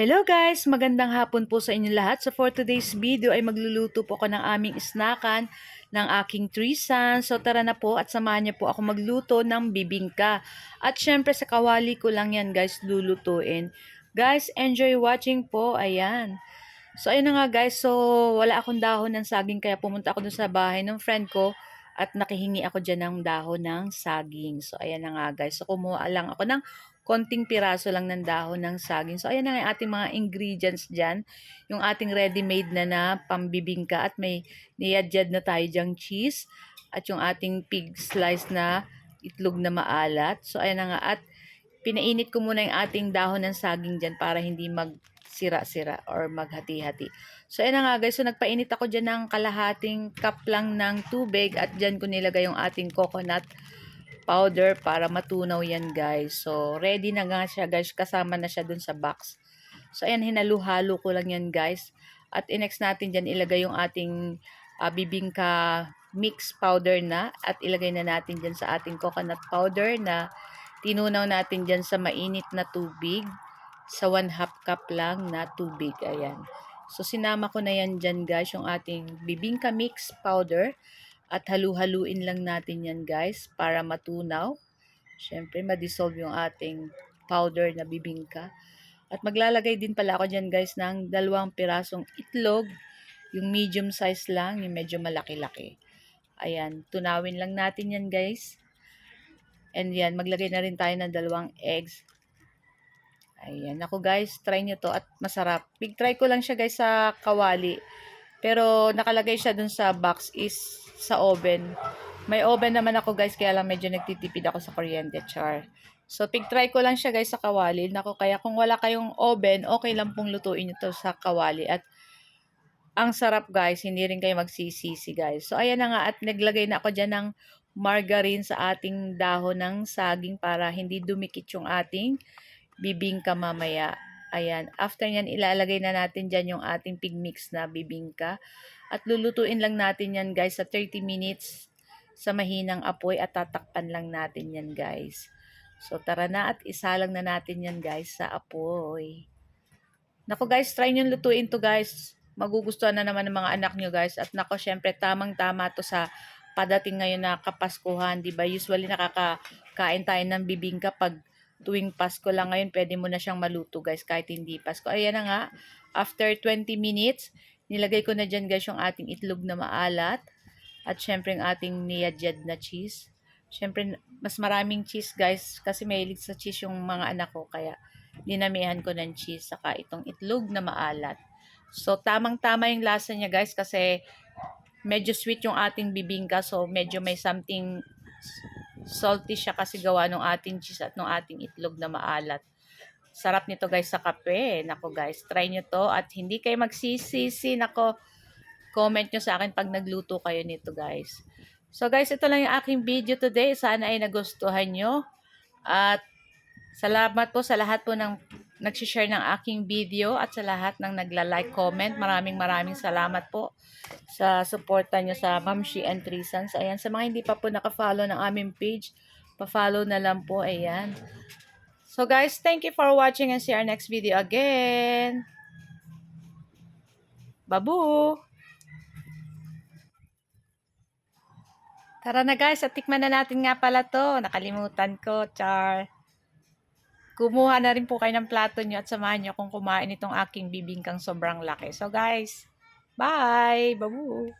Hello guys! Magandang hapon po sa inyo lahat. So for today's video ay magluluto po ako ng aming snackan ng aking sons. So tara na po at samahan niyo po ako magluto ng bibingka. At syempre sa kawali ko lang yan guys lulutuin. Guys, enjoy watching po. Ayan. So ayun na nga guys. So wala akong dahon ng saging kaya pumunta ako dun sa bahay ng friend ko at nakihingi ako dyan ng dahon ng saging. So ayan na nga guys. So kumuha lang ako ng konting piraso lang ng dahon ng saging. So, ayan na nga ating mga ingredients dyan. Yung ating ready-made na na pambibingka at may niyadjad na tayo dyang cheese at yung ating pig slice na itlog na maalat. So, ayan na nga. At pinainit ko muna yung ating dahon ng saging dyan para hindi magsira-sira or maghati-hati. So, ayan na nga guys. So, nagpainit ako dyan ng kalahating cup lang ng tubig at dyan ko nilagay yung ating coconut powder para matunaw yan guys. So, ready na nga siya guys. Kasama na siya dun sa box. So, ayan, hinalu-halo ko lang yan guys. At i-next natin dyan ilagay yung ating uh, bibingka mix powder na. At ilagay na natin dyan sa ating coconut powder na tinunaw natin dyan sa mainit na tubig. Sa 1 half cup lang na tubig. Ayan. So, sinama ko na yan dyan guys, yung ating bibingka mix powder. At halu-haluin lang natin yan guys para matunaw. Siyempre, ma-dissolve yung ating powder na bibingka. At maglalagay din pala ako dyan guys ng dalawang pirasong itlog. Yung medium size lang, yung medyo malaki-laki. Ayan, tunawin lang natin yan guys. And yan, maglagay na rin tayo ng dalawang eggs. Ayan, ako guys, try nyo to at masarap. Big try ko lang siya guys sa kawali. Pero nakalagay siya dun sa box is sa oven. May oven naman ako guys, kaya lang medyo nagtitipid ako sa kuryente, char. So, pig-try ko lang siya guys sa kawali. Nako, kaya kung wala kayong oven, okay lang pong lutuin ito sa kawali. At ang sarap guys, hindi rin kayo magsisisi guys. So, ayan na nga at naglagay na ako dyan ng margarine sa ating dahon ng saging para hindi dumikit yung ating bibingka mamaya. Ayan, after nyan ilalagay na natin dyan yung ating pig mix na bibingka. At lulutuin lang natin yan guys sa 30 minutes sa mahinang apoy at tatakpan lang natin yan guys. So tara na at isalang na natin yan guys sa apoy. Nako guys, try nyo lutuin to guys. Magugustuhan na naman ng mga anak nyo guys. At nako syempre tamang tama to sa padating ngayon na kapaskuhan. Diba? Usually nakakakain tayo ng bibingka pag tuwing Pasko lang ngayon, pwede mo na siyang maluto guys kahit hindi Pasko. Ayan na nga, after 20 minutes, nilagay ko na dyan guys yung ating itlog na maalat at syempre yung ating niyadjad na cheese. Syempre, mas maraming cheese guys kasi mahilig sa cheese yung mga anak ko kaya dinamihan ko ng cheese saka itong itlog na maalat. So, tamang-tama yung lasa niya guys kasi medyo sweet yung ating bibingka so medyo may something salty siya kasi gawa ng ating cheese at ng ating itlog na maalat. Sarap nito guys sa kape. Nako guys, try nyo to at hindi kayo magsisisi. Nako, comment nyo sa akin pag nagluto kayo nito guys. So guys, ito lang yung aking video today. Sana ay nagustuhan nyo. At salamat po sa lahat po ng nagsishare ng aking video at sa lahat ng nagla-like, comment. Maraming maraming salamat po sa suporta nyo sa Mamshi and Trisans. Ayan, sa mga hindi pa po nakafollow ng aming page, pa-follow na lang po. Ayan. So guys, thank you for watching and see our next video again. Babu! Tara na guys, at tikman na natin nga pala to. Nakalimutan ko, char. Kumuha na rin po kayo ng plato nyo at samahan nyo kung kumain itong aking bibingkang sobrang laki. So guys, bye! Babu!